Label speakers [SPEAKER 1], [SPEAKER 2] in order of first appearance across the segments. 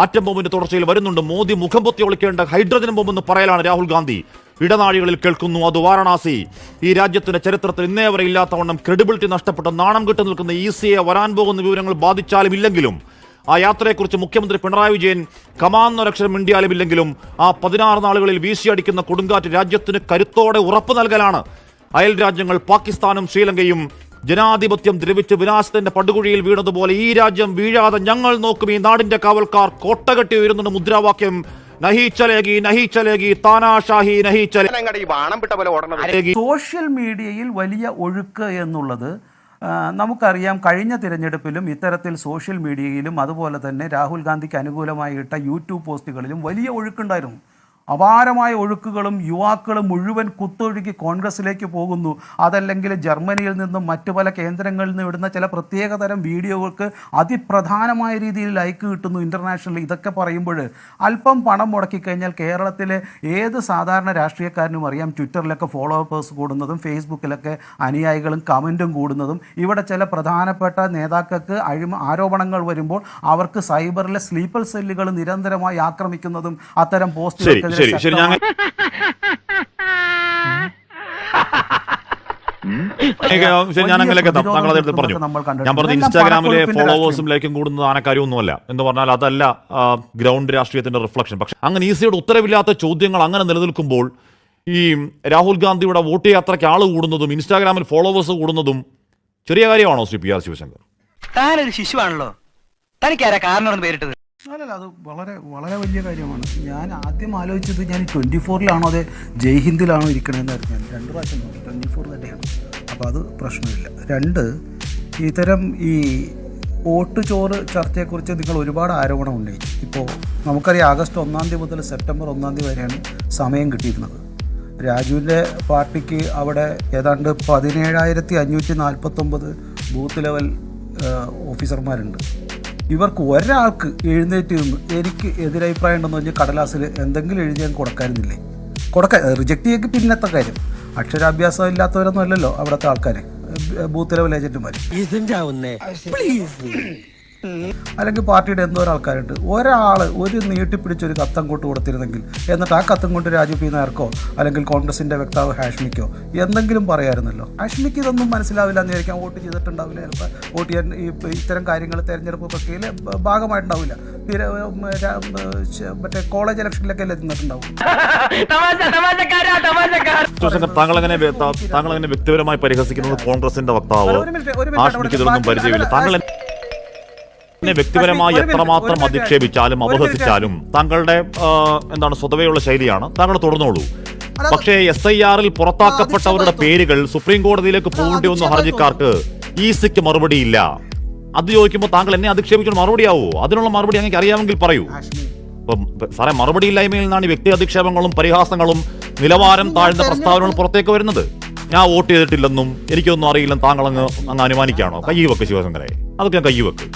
[SPEAKER 1] Atom ബോംബിന്റെ തുടർച്ചയിൽ വരുന്നുണ്ട്. മോദി മുഖം പൊത്തി ഒളിക്കേണ്ട ഹൈഡ്രജൻ ബോംബെന്ന് പറയലാണ് രാഹുൽ ഗാന്ധി. ഇടനാഴികളിൽ കേൾക്കുന്നു അത് വാരണാസി. ഈ രാജ്യത്തിന്റെ ചരിത്രത്തിൽ ഇന്നേ വരെ ഇല്ലാത്തവണ്ണം ക്രെഡിബിലിറ്റി നഷ്ടപ്പെട്ട നാണം കെട്ട് നിൽക്കുന്ന ഇ സിയെ വരാൻ പോകുന്ന വിവരങ്ങൾ ബാധിച്ചാലും ഇല്ലെങ്കിലും ആ യാത്രയെക്കുറിച്ച് മുഖ്യമന്ത്രി പിണറായി വിജയൻ കമാന്നൊരക്ഷരം മിണ്ടിയാലും ഇല്ലെങ്കിലും ആ പതിനാറ് നാളുകളിൽ വീശിയടിക്കുന്ന കൊടുങ്കാറ്റ് രാജ്യത്തിന് കരുത്തോടെ ഉറപ്പ് നൽകലാണ്. അയൽ രാജ്യങ്ങൾ പാകിസ്ഥാനും ശ്രീലങ്കയും ജനാധിപത്യം ദ്രവിച്ച് വിനാശത്തിന്റെ പടുകുഴിയിൽ വീണതുപോലെ ഈ രാജ്യം വീഴാതെ ഞങ്ങൾ നോക്കും. ഈ നാടിന്റെ കാവൽക്കാർ കോട്ടകെട്ടി ഉയരുന്നുണ്ട് മുദ്രാവാക്യം നഹി ചലേഗി നഹി ചലേഗി താനാഷാഹി നഹി
[SPEAKER 2] ഞങ്ങളുടെ ഈ ബാണം വിട്ട പോലെ ഓടണത്
[SPEAKER 3] സോഷ്യൽ മീഡിയയിൽ വലിയ ഒഴുക്ക് എന്നുള്ളത് നമുക്കറിയാം കഴിഞ്ഞ തിരഞ്ഞെടുപ്പിലും ഇത്തരത്തിൽ സോഷ്യൽ മീഡിയയിലും അതുപോലെ തന്നെ രാഹുൽ ഗാന്ധിക്ക് അനുകൂലമായി ഇട്ട യൂട്യൂബ് പോസ്റ്റുകളിലും വലിയ ഒഴുക്കുണ്ടായിരുന്നു. അപാരമായ ഒഴുക്കുകളും യുവാക്കളും മുഴുവൻ കുത്തൊഴുകി കോൺഗ്രസിലേക്ക് പോകുന്നു. അതല്ലെങ്കിൽ ജർമ്മനിയിൽ നിന്നും മറ്റു പല കേന്ദ്രങ്ങളിൽ നിന്നും ഇടുന്ന ചില പ്രത്യേകതരം വീഡിയോകൾക്ക് അതിപ്രധാനമായ രീതിയിൽ ലൈക്ക് കിട്ടുന്നു ഇന്റർനാഷണൽ ഇതൊക്കെ പറയുമ്പോൾ അല്പം പണം മുടക്കിക്കഴിഞ്ഞാൽ കേരളത്തിലെ ഏത് സാധാരണ രാഷ്ട്രീയക്കാരനും അറിയാം. ട്വിറ്ററിലൊക്കെ ഫോളോവേഴ്സ് കൂടുന്നതും ഫേസ്ബുക്കിലൊക്കെ അനുയായികളും കമന്റും കൂടുന്നതും. ഇവിടെ ചില പ്രധാനപ്പെട്ട നേതാക്കൾക്ക് അഴിമ ആരോപണങ്ങൾ വരുമ്പോൾ അവർക്ക് സൈബറിലെ സ്ലീപ്പർ സെല്ലുകൾ നിരന്തരമായി ആക്രമിക്കുന്നതും അത്തരം
[SPEAKER 1] ശരി
[SPEAKER 3] പോസ്റ്റുകൾക്കെതിരെ
[SPEAKER 1] ശരി ശരി ഞാൻ ഞാൻ അങ്ങനെയൊക്കെ എത്താം. താങ്കൾ അതെടുത്ത് പറഞ്ഞു. ഞാൻ പറഞ്ഞു ഇൻസ്റ്റാഗ്രാമിലെ ഫോളോവേഴ്സും ലൈക്കും കൂടുന്നത് ആനക്കാര്യമൊന്നുമല്ല എന്ന് പറഞ്ഞാൽ അതല്ല ഗ്രൗണ്ട് രാഷ്ട്രീയത്തിന്റെ റിഫ്ലക്ഷൻ പക്ഷെ അങ്ങനെ ഈസിയുടെ ഉത്തരവില്ലാത്ത ചോദ്യങ്ങൾ അങ്ങനെ നിലനിൽക്കുമ്പോൾ ഈ രാഹുൽ ഗാന്ധിയുടെ വോട്ട് യാത്രയ്ക്ക് ആൾ കൂടുന്നതും ഇൻസ്റ്റാഗ്രാമിൽ ഫോളോവേഴ്സ് കൂടുന്നതും ചെറിയ കാര്യമാണോ ശ്രീ പി ആർ ശിവശങ്കർ?
[SPEAKER 4] താനൊരു ശിശുവാണല്ലോ. തനിക്കാരാ കാരണം പേരിട്ടത്.
[SPEAKER 3] അല്ലല്ല അത് വളരെ വളരെ വലിയ കാര്യമാണ്. ഞാൻ ആദ്യം ആലോചിച്ചത് ഞാൻ ട്വന്റി ഫോറിലാണോ അതെ ജയ്ഹിന്ദിലാണോ ഇരിക്കണമെന്നായിരുന്നു ഞാൻ. രണ്ട് പ്രാവശ്യം ട്വന്റി ഫോർ തന്നെയാണ്. അപ്പോൾ അത് പ്രശ്നമില്ല. രണ്ട് ഇത്തരം ഈ വോട്ട് ചോറ് ചർച്ചയെക്കുറിച്ച് നിങ്ങൾ ഒരുപാട് ആരോപണം ഉന്നയിച്ചു. ഇപ്പോൾ നമുക്കറിയാം ആഗസ്റ്റ് ഒന്നാം തീയതി മുതൽ സെപ്റ്റംബർ ഒന്നാം തീയതി വരെയാണ് സമയം കിട്ടിയിരുന്നത്. രാജുവിന്റെ പാർട്ടിക്ക് അവിടെ ഏതാണ്ട് പതിനേഴായിരത്തി അഞ്ഞൂറ്റി നാൽപ്പത്തൊമ്പത് ബൂത്ത് ലെവൽ ഓഫീസർമാരുണ്ട്. ഇവർക്ക് ഒരാൾക്ക് എഴുന്നേറ്റ് നിന്ന് എനിക്ക് എതിരഭിപ്രായം ഉണ്ടെന്ന് പറഞ്ഞാൽ കടലാസിൽ എന്തെങ്കിലും എഴുതി ഞാൻ കൊടുക്കാനില്ലേ? കൊടുക്ക റിജക്റ്റ് ചെയ്യൊക്കെ പിന്നത്തെ കാര്യം. അക്ഷരാഭ്യാസം ഇല്ലാത്തവരൊന്നും അല്ലല്ലോ അവിടുത്തെ ആൾക്കാർ ബൂത്ത് ലെവൽ ഏജന്റുമാർ അല്ലെങ്കിൽ പാർട്ടിയുടെ എന്തോ ഒരാൾക്കാരുണ്ട്. ഒരാൾ ഒരു നീട്ടിപ്പിടിച്ച് ഒരു കത്തം കൊണ്ട് കൊടുത്തിരുന്നെങ്കിൽ എന്നിട്ട് ആ കത്തം കൊണ്ട് രാജു പി നായർക്കോ അല്ലെങ്കിൽ കോൺഗ്രസിന്റെ വക്താവ് ഹാഷ്മിക്കോ എന്തെങ്കിലും പറയായിരുന്നല്ലോ. ഹാഷ്മിക്ക് ഇതൊന്നും മനസ്സിലാവില്ല എന്ന് വിചാരിക്കാം. വോട്ട് ചെയ്തിട്ടുണ്ടാവില്ല. ചിലപ്പോൾ വോട്ട് ചെയ്യാൻ ഈ ഇത്തരം കാര്യങ്ങൾ തെരഞ്ഞെടുപ്പ് പ്രക്രിയയിൽ ഭാഗമായിട്ടുണ്ടാവില്ല. മറ്റേ കോളേജ് ഇലക്ഷനിലൊക്കെ
[SPEAKER 1] എത്തുന്നിട്ടുണ്ടാവും താങ്കൾ താങ്കൾ എങ്ങനെ വ്യക്തിപരമായി പരിഹസിക്കുന്നത് കോൺഗ്രസിന്റെ വക്താവ്?
[SPEAKER 3] ഒരു
[SPEAKER 1] എന്നെ വ്യക്തിപരമായി എത്രമാത്രം അധിക്ഷേപിച്ചാലും
[SPEAKER 3] അവഹസിച്ചാലും
[SPEAKER 1] അപഹസിച്ചാലും താങ്കളുടെ എന്താണ് സ്വതവേയുള്ള ശൈലിയാണ്. താങ്കൾ തുടർന്നോളൂ പക്ഷേ എസ് ഐ ആറിൽ പുറത്താക്കപ്പെട്ടവരുടെ പേരുകൾ സുപ്രീം കോടതിയിലേക്ക് പോകേണ്ടി വന്ന ഹർജിക്കാർക്ക് ഈസിക്ക് മറുപടിയില്ല. അത് ചോദിക്കുമ്പോൾ താങ്കൾ എന്നെ അധിക്ഷേപിച്ചു മറുപടിയാവോ? അതിനുള്ള മറുപടി അങ്ങനെ അറിയാമെങ്കിൽ പറയൂ. സാറേ മറുപടി ഇല്ലായ്മയിൽ നിന്നാണ് വ്യക്തി അധിക്ഷേപങ്ങളും പരിഹാസങ്ങളും നിലവാരം താഴ്ന്ന പ്രസ്താവനകളും പുറത്തേക്ക് വരുന്നത്. ഞാൻ വോട്ട് ചെയ്തിട്ടില്ലെന്നും എനിക്കൊന്നും അറിയില്ലെന്നും താങ്കൾ അങ്ങ് അങ്ങ് അനുമാനിക്കുകയാണോ? കൈ വെക്ക് ശിവശങ്കരെ. അതൊക്കെ ഞാൻ കൈ വെക്ക്.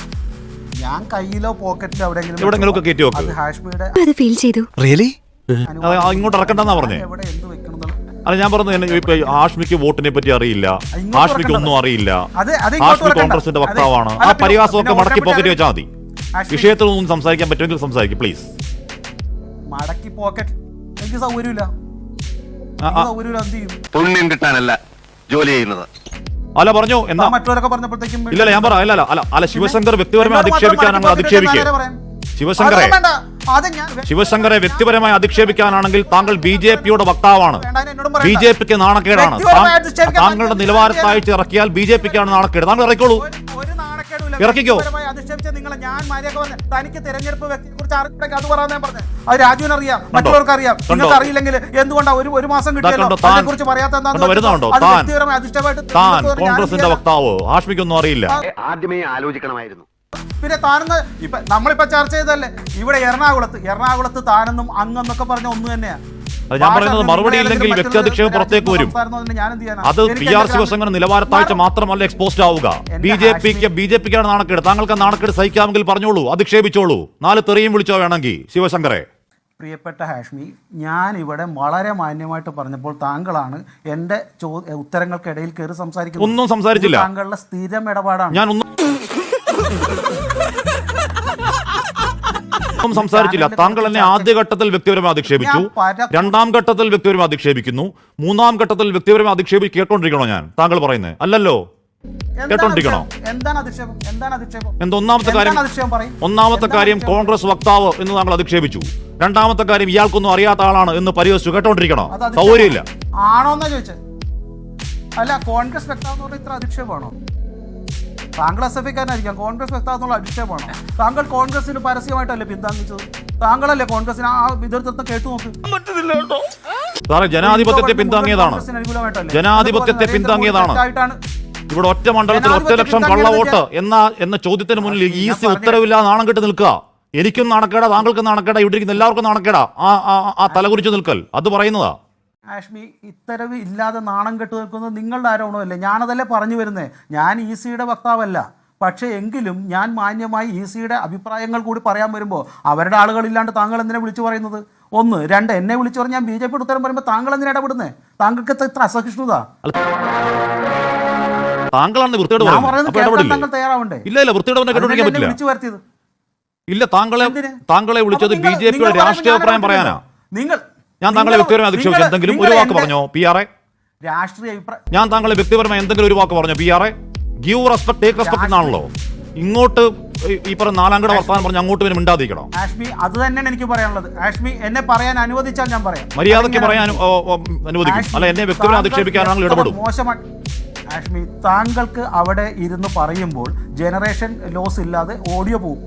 [SPEAKER 3] ഞാൻ കയ്യിലോ പോക്കറ്റിലോ എവിടെയെങ്കിലും
[SPEAKER 1] എവിടെയെങ്കിലുമൊക്കെ കയറ്റി വെക്കും.
[SPEAKER 3] അത് ഹാഷ്മിയുടെ
[SPEAKER 5] അത് ഫീൽ ചെയ്തു.
[SPEAKER 6] റിയലി
[SPEAKER 1] ഇങ്ങോട്ട് ഇറക്കണ്ടെന്നാ പറഞ്ഞേ.
[SPEAKER 3] എവിടെ എന്ത് വെക്കണം
[SPEAKER 1] അല്ല ഞാൻ പറഞ്ഞു എന്നെ ഇപ്പൊ ആഷ്മിക്ക് വോട്ടിനെ പറ്റി അറിയില്ല. ആഷ്മിക്ക് ഒന്നും അറിയില്ല.
[SPEAKER 3] അത് അത് ഇങ്ങോട്ട്
[SPEAKER 1] ആഷ്മി
[SPEAKER 3] ഇറക്കണ്ട.
[SPEAKER 1] കോൺഗ്രസിന്റെ വക്താവാണ്. ആ പരിഹാസമൊക്കെ മടക്കി പോക്കറ്റ് വെച്ചാൽ മതി. വിഷയത്തിൽ ഒന്നും സംസാരിക്കാൻ പറ്റുമെങ്കിൽ സംസാരിക്കും പ്ലീസ്
[SPEAKER 3] മടക്കി പോക്കറ്റ് എനിക്ക് സൗകര്യമില്ല.
[SPEAKER 1] ആ, ആ.
[SPEAKER 3] എനിക്ക് സൗകര്യമില്ല എന്ത് ചെയ്യും?
[SPEAKER 2] പുണ്യം കിട്ടാനല്ല ജോലി ചെയ്യുന്നത്.
[SPEAKER 1] അല്ല പറഞ്ഞു എന്നാ
[SPEAKER 3] മറ്റവരൊക്കെ പറഞ്ഞപ്പോഴത്തേക്കും
[SPEAKER 1] ഇല്ല ഞാൻ പറയാം അല്ല അല്ല അല്ല ശിവശങ്കർ വ്യക്തിപരമായി അധിക്ഷേപിക്കാൻ അധിക്ഷേപിക്കുക? ശിവശങ്കറെ ശിവശങ്കറെ വ്യക്തിപരമായി അധിക്ഷേപിക്കാനാണെങ്കിൽ താങ്കൾ ബി ജെ പിയുടെ വക്താവാണ്. ബി ജെ പിക്ക് നാണക്കേടാണ് താങ്കളുടെ. നിലവാരത്തായിട്ട് ഇറക്കിയാൽ ബി ജെ പിക്കാണ് നാണക്കേട് താങ്കൾ ഇറക്കിക്കോളൂ
[SPEAKER 3] നാണക്കേടുമില്ല.
[SPEAKER 1] ഇറക്കിക്കോ.
[SPEAKER 3] അധിക്ഷേപിച്ച നിങ്ങളെ ഞാൻ മര്യാദ വന്ന് തനിക്ക് തെരഞ്ഞെടുപ്പ് വ്യക്തിയെ കുറിച്ച് അറിയില്ലെങ്കിൽ അത് പറയാൻ ഞാൻ പറഞ്ഞത് അത് രാജുവിന് അറിയാം മറ്റുള്ളവർക്ക് അറിയാം നിങ്ങൾക്ക് അറിയില്ലെങ്കിൽ എന്തുകൊണ്ടാ ഒരു ഒരു മാസം കിട്ടിയല്ലോ? അതിനെ കുറിച്ച് പറയാത്ത വ്യക്തിപരമായി ഒരു
[SPEAKER 1] കോൺഗ്രസിന്റെ വക്താവ്. ആഷ്മിക്കൊന്നും അറിയില്ല.
[SPEAKER 2] ആദ്യമേ ആലോചിക്കണമായിരുന്നു.
[SPEAKER 3] പിന്നെ താനെന്ന് ഇപ്പൊ നമ്മളിപ്പോ ചർച്ച ചെയ്തല്ലേ ഇവിടെ എറണാകുളത്ത് എറണാകുളത്ത് താനെന്നും അങ്ങെന്നൊക്കെ പറഞ്ഞ ഒന്ന് തന്നെയാ.
[SPEAKER 1] അത് ഞാൻ പറയുന്നത് മറുപടി ഇല്ലെങ്കിൽ വ്യക്തി അധിക്ഷേപം പുറത്തേക്ക് വരും. അത് പി ആർ ശിവശങ്കർ നിലവാരത്താഴ്ച മാത്രമല്ല എക്സ്പോസ്ഡ് ആവുക. ബി ജെ പിക്ക് ബി ജെ പിക്കാണ് നാണക്കേട്. താങ്കൾക്ക് നാണക്കേട് സഹിക്കാമെങ്കിൽ പറഞ്ഞോളൂ. അധിക്ഷേപിച്ചോളൂ നാല് തെറിയും വിളിച്ചോ വേണമെങ്കിൽ. ശിവശങ്കറെ.
[SPEAKER 3] പ്രിയപ്പെട്ട ഹാഷ്മി ഞാൻ ഇവിടെ വളരെ മാന്യമായിട്ട് പറഞ്ഞപ്പോൾ താങ്കളാണ് എന്റെ ഉത്തരങ്ങൾക്കിടയിൽ കയറി സംസാരിക്കുന്നത്.
[SPEAKER 1] ഒന്നും സംസാരിച്ചില്ല.
[SPEAKER 3] താങ്കളുടെ സ്ഥിരം ഇടപാടാണ്.
[SPEAKER 1] ഞാൻ ഒന്നും ഒന്നും സംസാരിച്ചില്ല. താങ്കൾ എന്നെ ആദ്യഘട്ടത്തിൽ വ്യക്തിപരമായി അധിക്ഷേപിച്ചു രണ്ടാം ഘട്ടത്തിൽ വ്യക്തിപരമായി അധിക്ഷേപിക്കുന്നു മൂന്നാം ഘട്ടത്തിൽ വ്യക്തിപരമായി അധിക്ഷേപി കേട്ടോണ്ടിരിക്കണോ ഞാൻ? താങ്കൾ പറയുന്നത് അല്ലല്ലോ. കേട്ടോണ്ടിരിക്കണോ?
[SPEAKER 3] അധിക്ഷേപം? എന്താണ് അധിക്ഷേപം? എന്താണ് അധിക്ഷേപം?
[SPEAKER 1] എന്ത് ഒന്നാമത്തെ കാര്യം ഒന്നാമത്തെ കാര്യം കോൺഗ്രസ് വക്താവ് എന്ന് താങ്കൾ അധിക്ഷേപിച്ചു. രണ്ടാമത്തെ കാര്യം ഇയാൾക്കൊന്നും അറിയാത്ത ആളാണ് എന്ന് പരിഹസിച്ചു. കേട്ടോണ്ടിരിക്കണോ? സൗകര്യമില്ല.
[SPEAKER 3] ആണോന്നാ ചോദിച്ചത് അല്ല കോൺഗ്രസ് പറഞ്ഞാൽ ഇത്ര അധിക്ഷേപമാണോ? താങ്കൾ എസ് എഫ് ഐക്കാരനായിരിക്കാം കോൺഗ്രസ് വ്യക്താവ് എന്നുള്ള അധിക്ഷേപമാണോ താങ്കൾ കോൺഗ്രസിന് പരസ്യമായിട്ടല്ലേ പിന്താങ്ങിച്ചത്? താങ്കളല്ലേ കോൺഗ്രസിന് ആ വിദഗ്ധത്വം കേട്ടു നോക്ക്.
[SPEAKER 1] സാറേ ജനാധിപത്യത്തെ പിന്താങ്ങിയതാണ്? ജനാധിപത്യത്തെ പിന്താങ്ങിയതാണ്. ഇവിടെ ഒറ്റ മണ്ഡലത്തിൽ ഒറ്റ ലക്ഷം കള്ളവോട്ട് എന്ന എന്ന ചോദ്യത്തിന് മുന്നിൽ
[SPEAKER 3] ഈ
[SPEAKER 1] ഈസി
[SPEAKER 3] പറഞ്ഞ-
[SPEAKER 1] ഉത്തരവില്ലാതെ നാണം കെട്ട് നിൽക്കുക. എനിക്കും നാണക്കേടാ താങ്കൾക്കും നാണക്കേടാ ഇവിടെ ഇരിക്കുന്ന എല്ലാവർക്കും നാണക്കേടാ. ആ- ആ തലകുറിച്ച് നിൽക്കൽ. അത് പറയുന്നതാ.
[SPEAKER 3] ആഷ്മി ഇത്തരവ് ഇല്ലാതെ നാണം കെട്ടു നിൽക്കുന്നത് നിങ്ങളുടെ ആരോപണമല്ലേ? ഞാനതല്ലേ പറഞ്ഞു വരുന്നത് ഞാൻ ഇ സിയുടെ വക്താവല്ല. പക്ഷേ എങ്കിലും ഞാൻ മാന്യമായി ഇ സിയുടെ അഭിപ്രായങ്ങൾ കൂടി പറയാൻ വരുമ്പോൾ അവരുടെ ആളുകളില്ലാണ്ട് താങ്കൾ എന്തിനെ വിളിച്ചു പറയുന്നത്? ഒന്ന്. രണ്ട്. എന്നെ വിളിച്ചു പറഞ്ഞാൽ ബി ജെ പി ഉത്തരം പറയുമ്പോൾ താങ്കൾ എന്തിനാ ഇടപെടുന്നത് താങ്കൾക്ക് ഇത്ര- അസഹിഷ്ണുത.
[SPEAKER 1] താങ്കളാണ്
[SPEAKER 3] ഞാൻ
[SPEAKER 1] പറയുന്നത്.
[SPEAKER 3] താങ്കൾ തയ്യാറാവണ്ടേ?
[SPEAKER 1] ഇല്ല ഇല്ല. വൃത്തിയോട്
[SPEAKER 3] വിളിച്ചു വരുത്തിയത്?
[SPEAKER 1] ഇല്ല താങ്കളെ താങ്കളെ വിളിച്ചത് ബി ജെ പിയുടെ രാഷ്ട്രീയ അഭിപ്രായം പറയാനാ.
[SPEAKER 3] നിങ്ങൾ
[SPEAKER 1] ഞാൻ താങ്കളെ വ്യക്തിപരമായി അധിക്ഷേപിച്ചു. എന്തെങ്കിലും ഒരു വാക്ക് പറഞ്ഞോ? പി ആർ എ
[SPEAKER 3] രാഷ്ട്രീയ
[SPEAKER 1] ഞാൻ താങ്കളെ വ്യക്തിപരമായി എന്തെങ്കിലും ഒരു വാക്ക് പറഞ്ഞോ? P R a give respect take respect എന്നാണല്ലോ. ഇങ്ങോട്ട് ഈ- പറഞ്ഞ നാലാംകട വർത്താനം പറഞ്ഞ് അങ്ങോട്ട് പിന്നെ മിണ്ടാതിരിക്കണം?
[SPEAKER 3] ആഷ്മി അത് തന്നെയാണ് എനിക്ക് പറയാനുള്ളത്. ആഷ്മി എന്നെ പറയാൻ അനുവദിച്ചാൽ ഞാൻ പറയാം.
[SPEAKER 1] മര്യാദയ്ക്ക് പറയാൻ അനുവദിക്കും. അല്ല എന്നെ വ്യക്തിപരമായി
[SPEAKER 3] അധിക്ഷേപിക്കാനാണ്
[SPEAKER 1] അധിക്ഷേപിക്കാനാണെങ്കിൽ ഇടപെടും.
[SPEAKER 3] മോശമായി ആഷ്മി താങ്കൾക്ക് അവിടെ ഇരുന്ന് പറയുമ്പോൾ ജനറേഷൻ ലോസ് ഇല്ലാതെ ഓഡിയോ പോവും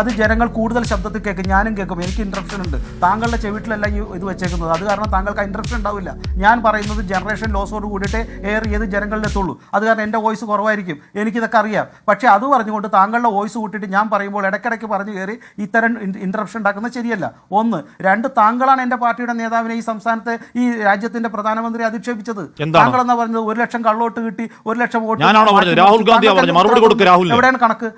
[SPEAKER 3] അത് ജനങ്ങൾ കൂടുതൽ ശബ്ദത്തിൽ കേൾക്കും ഞാനും കേൾക്കും എനിക്ക് ഇൻട്രപ്ഷൻ ഉണ്ട്. താങ്കളുടെ ചെവിട്ടിലല്ല ഈ ഇത് വെച്ചേക്കുന്നത്. അത് കാരണം താങ്കൾക്ക് ആ ഇൻട്രപ്ഷൻ ഉണ്ടാവില്ല. ഞാൻ പറയുന്നത് ജനറേഷൻ ലോസോട് കൂടിയിട്ട് എയർ ചെയ്ത് ജനങ്ങളിലെത്തുള്ളൂ അത് കാരണം എന്റെ വോയിസ് കുറവായിരിക്കും. എനിക്കിതൊക്കെ അറിയാം. പക്ഷേ അത് പറഞ്ഞുകൊണ്ട് താങ്കളുടെ വോയിസ് കൂട്ടിയിട്ട് ഞാൻ പറയുമ്പോൾ ഇടയ്ക്കിടയ്ക്ക് പറഞ്ഞു കയറി ഇത്തരം ഇൻട്രപ്ഷൻ ഉണ്ടാക്കുന്നത് ശരിയല്ല. ഒന്ന് രണ്ട് താങ്കളാണ് എന്റെ പാർട്ടിയുടെ നേതാവിനെ ഈ സംസ്ഥാനത്തെ ഈ രാജ്യത്തിന്റെ പ്രധാനമന്ത്രി അധിക്ഷേപിച്ചത്.
[SPEAKER 1] താങ്കളെന്നാ
[SPEAKER 3] താങ്കൾ എന്നാ പറഞ്ഞത്? ഒരു ലക്ഷം കള്ളോട്ട് കിട്ടി ഒരു ലക്ഷം വോട്ട്?
[SPEAKER 1] രാഹുൽ.
[SPEAKER 3] എവിടെയാണ് കണക്ക്?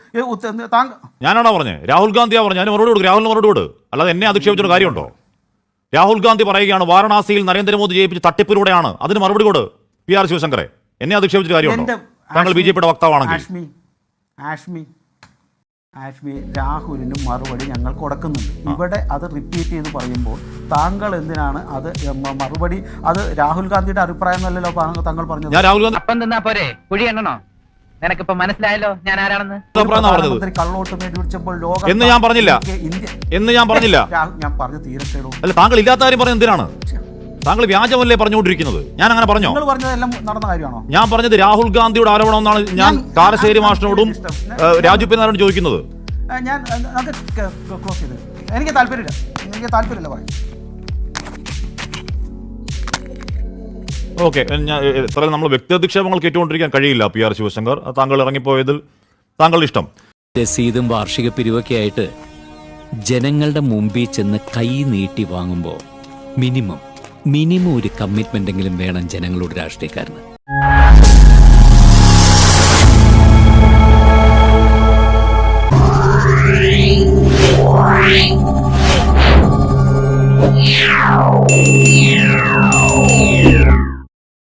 [SPEAKER 1] ഞാനാണോ പറഞ്ഞത്? രാഹുൽ ഗാന്ധിയാ പറഞ്ഞു ഞാൻ മറുപടി കൊടുക്കും. രാഹുലിന് മറുപടി കൊടുക്കും. അല്ലാതെ എന്നെ അധിക്ഷേപിച്ചൊരു കാര്യമുണ്ടോ? രാഹുൽ ഗാന്ധി പറയുകയാണ് വാരണാസിയിൽ നരേന്ദ്രമോദി ജയിപ്പിച്ച തട്ടിപ്പിലൂടെയാണ്. അതിന് മറുപടി കൊടു പി ആർ ശിവശങ്കറെ. എന്നെ അധിക്ഷേപിച്ചൊരു കാര്യമുണ്ടോ? താങ്കൾ ബി ജെ പിയുടെ വക്താവാണെങ്കിൽ.
[SPEAKER 3] ആഷ്മി ആഷ്മി ആഷ്മി രാഹുലിന് മറുപടി ഞങ്ങൾ കൊടുക്കുന്നുണ്ട്. ഇവിടെ അത് റിപ്പീറ്റ് ചെയ്ത് പറയുമ്പോൾ താങ്കൾ എന്തിനാണ് അത് മറുപടി അത് രാഹുൽ ഗാന്ധിയുടെ അഭിപ്രായം എന്നല്ലല്ലോ പാ- താങ്കൾ പറഞ്ഞത്?
[SPEAKER 1] ഞാൻ രാഹുൽ ഗാന്ധി
[SPEAKER 4] അപ്പം തിന്നാ പോരെ. കുഴി എണ്ണണോ? നിനക്കിപ്പോ മനസ്സിലായല്ലോ ഞാൻ ആരാണെന്ന്?
[SPEAKER 3] ഒരു
[SPEAKER 1] അഭിപ്രായം എന്നാ ഞാൻ പറഞ്ഞില്ല. എന്ന് ഞാൻ പറഞ്ഞില്ല.
[SPEAKER 3] പറഞ്ഞു
[SPEAKER 1] അല്ല താങ്കൾ ഇല്ലാത്ത കാര്യം പറഞ്ഞത് എന്തിനാണ്? താങ്കൾ വ്യാജമല്ലേ പറഞ്ഞുകൊണ്ടിരിക്കുന്നത്? ഞാൻ അങ്ങനെ പറഞ്ഞോ? ഞാൻ പറഞ്ഞത് രാഹുൽ ഗാന്ധിയുടെ ആരോപണം എന്നാണ് ഞാൻ കാരശ്ശേരി മാഷിനോടും രാജു പി നാരായണ ചോദിക്കുന്നത്.
[SPEAKER 3] ഞാൻ എനിക്ക് താല്പര്യമില്ല. എനിക്ക് താല്പര്യമില്ല പറയും.
[SPEAKER 1] ഓക്കെ ഞാൻ സാറേ നമ്മൾ വ്യക്തി അധിക്ഷേപങ്ങൾ കേട്ടുകൊണ്ടിരിക്കാൻ കഴിയില്ല പി ആർ ശിവശങ്കർ. താങ്കൾ ഇറങ്ങിപ്പോയതിൽ താങ്കളുടെ ഇഷ്ടം.
[SPEAKER 5] രസീതും വാർഷിക പിരിവൊക്കെ ആയിട്ട് ജനങ്ങളുടെ മുമ്പിൽ ചെന്ന് കൈ നീട്ടി വാങ്ങുമ്പോൾ മിനിമം മിനിമം ഒരു കമ്മിറ്റ്മെന്റ് എങ്കിലും വേണം ജനങ്ങളോട് രാഷ്ട്രീയക്കാരന്. Yeah.